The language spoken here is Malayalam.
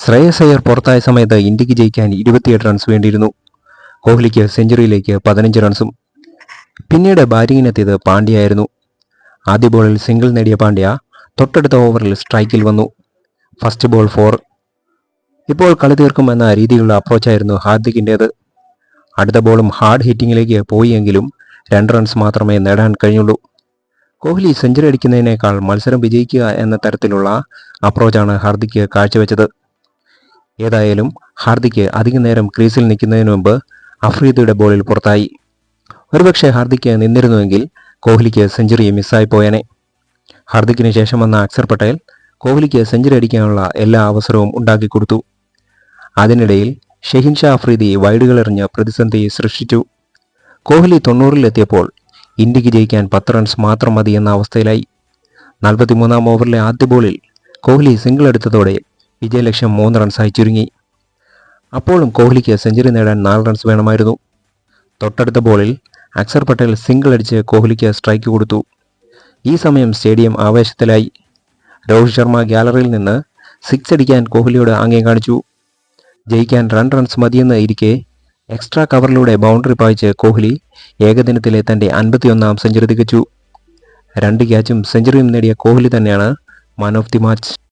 ശ്രേയസ് അയ്യർ പുറത്തായ സമയത്ത് ഇന്ത്യയ്ക്ക് ജയിക്കാൻ ഇരുപത്തിയെട്ട് റൺസ് വേണ്ടിയിരുന്നു. കോഹ്ലിക്ക് സെഞ്ചുറിയിലേക്ക് പതിനഞ്ച് റൺസും പിന്നീട് ബാറ്റിങ്ങിനെത്തിയത് പാണ്ഡ്യയായിരുന്നു. ആദ്യ ബോളിൽ സിംഗിൾ നേടിയ പാണ്ഡ്യ തൊട്ടടുത്ത ഓവറിൽ സ്ട്രൈക്കിൽ വന്നു. ഫസ്റ്റ് ബോൾ ഫോർ ഇപ്പോൾ കളി തീർക്കുമെന്ന രീതിയിലുള്ള അപ്രോച്ചായിരുന്നു ഹാർദിക്കിന്റേത് അടുത്ത ബോളും ഹാർഡ് ഹിറ്റിങ്ങിലേക്ക് പോയെങ്കിലും രണ്ട് റൺസ് മാത്രമേ നേടാൻ കഴിഞ്ഞുള്ളൂ. കോഹ്ലി സെഞ്ചുറി അടിക്കുന്നതിനേക്കാൾ മത്സരം വിജയിക്കുക എന്ന തരത്തിലുള്ള അപ്രോച്ചാണ് ഹാർദിക്ക് കാഴ്ചവെച്ചത്. ഏതായാലും ഹാർദിക്ക് അധിക നേരം ക്രീസിൽ നിൽക്കുന്നതിന് മുമ്പ് അഫ്രീദിയുടെ ബോളിൽ പുറത്തായി. ഒരുപക്ഷെ ഹാർദിക്ക് നിന്നിരുന്നുവെങ്കിൽ കോഹ്ലിക്ക് സെഞ്ചുറി മിസ്സായി പോയനെ. ഹാർദിക്കിന് ശേഷം വന്ന അക്സർ പട്ടേൽ കോഹ്ലിക്ക് സെഞ്ചുറി അടിക്കാനുള്ള എല്ലാ അവസരവും ഉണ്ടാക്കി കൊടുത്തു. അതിനിടയിൽ ഷെഹിൻ ഷാ അഫ്രീദി വൈഡുകളെറിഞ്ഞ് പ്രതിസന്ധി സൃഷ്ടിച്ചു. കോഹ്ലി തൊണ്ണൂറിലെത്തിയപ്പോൾ ഇന്ത്യയ്ക്ക് ജയിക്കാൻ പത്ത് റൺസ് മാത്രം മതി എന്ന അവസ്ഥയിലായി. നാൽപ്പത്തിമൂന്നാം ഓവറിലെ ആദ്യ ബോളിൽ കോഹ്ലി സിംഗിൾ എടുത്തതോടെ വിജയലക്ഷ്യം മൂന്ന് റൺസായി ചുരുങ്ങി. അപ്പോഴും കോഹ്ലിക്ക് സെഞ്ചുറി നേടാൻ നാല് റൺസ് വേണമായിരുന്നു. തൊട്ടടുത്ത ബോളിൽ അക്സർ പട്ടേൽ സിംഗിൾ അടിച്ച് കോഹ്ലിക്ക് സ്ട്രൈക്ക് കൊടുത്തു. ഈ സമയം സ്റ്റേഡിയം ആവേശത്തിലായി. രോഹിത് ശർമ്മ ഗ്യാലറിയിൽ നിന്ന് സിക്സ് അടിക്കാൻ കോഹ്ലിയോട് ആംഗ്യം കാണിച്ചു. ജയിക്കാൻ രണ്ട് റൺസ് മതിയെന്ന് ഇരിക്കെ എക്സ്ട്രാ കവറിലൂടെ ബൗണ്ടറി പായിച്ച് കോഹ്ലി ഏകദിനത്തിലെ തന്റെ അൻപത്തിയൊന്നാം സെഞ്ചുറി തികച്ചു. രണ്ട് ക്യാച്ചും സെഞ്ചുറിയും നേടിയ കോഹ്ലി തന്നെയാണ് മാൻ ഓഫ് ദി മാച്ച്